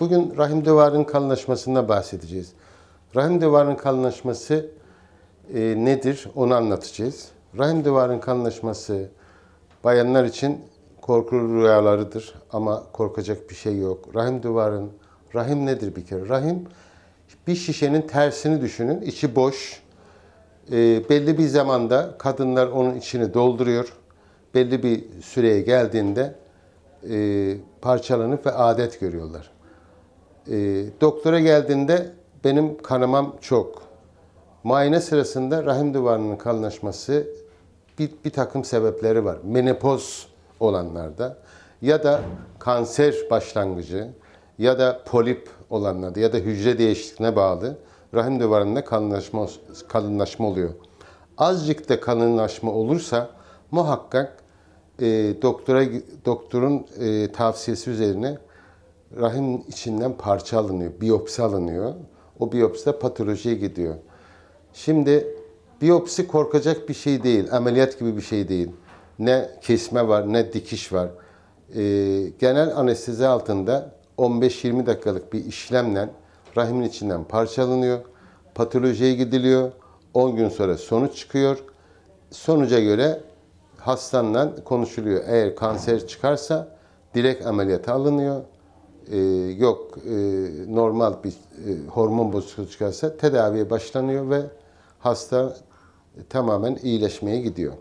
Bugün rahim duvarının kalınlaşmasından bahsedeceğiz. Rahim duvarının kalınlaşması e, nedir onu anlatacağız. Rahim duvarının kalınlaşması bayanlar için korkulu rüyalarıdır ama korkacak bir şey yok. Rahim duvarın, rahim nedir bir kere? Rahim bir şişenin tersini düşünün, içi boş. E, belli bir zamanda kadınlar onun içini dolduruyor. Belli bir süreye geldiğinde e, parçalanıp ve adet görüyorlar. E, doktora geldiğinde benim kanamam çok. Muayene sırasında rahim duvarının kalınlaşması bir, bir takım sebepleri var. Menopoz olanlarda ya da kanser başlangıcı ya da polip olanlarda ya da hücre değişikliğine bağlı rahim duvarında kalınlaşma, kalınlaşma oluyor. Azıcık da kalınlaşma olursa muhakkak e, doktora doktorun e, tavsiyesi üzerine rahim içinden parça alınıyor, biyopsi alınıyor. O biyopside patolojiye gidiyor. Şimdi biyopsi korkacak bir şey değil, ameliyat gibi bir şey değil. Ne kesme var, ne dikiş var. Ee, genel anestezi altında 15-20 dakikalık bir işlemle rahimin içinden parçalanıyor, patolojiye gidiliyor. 10 gün sonra sonuç çıkıyor. Sonuca göre hastanla konuşuluyor. Eğer kanser çıkarsa direkt ameliyata alınıyor. Ee, yok e, normal bir e, hormon bozukluğu çıkarsa tedaviye başlanıyor ve hasta tamamen iyileşmeye gidiyor.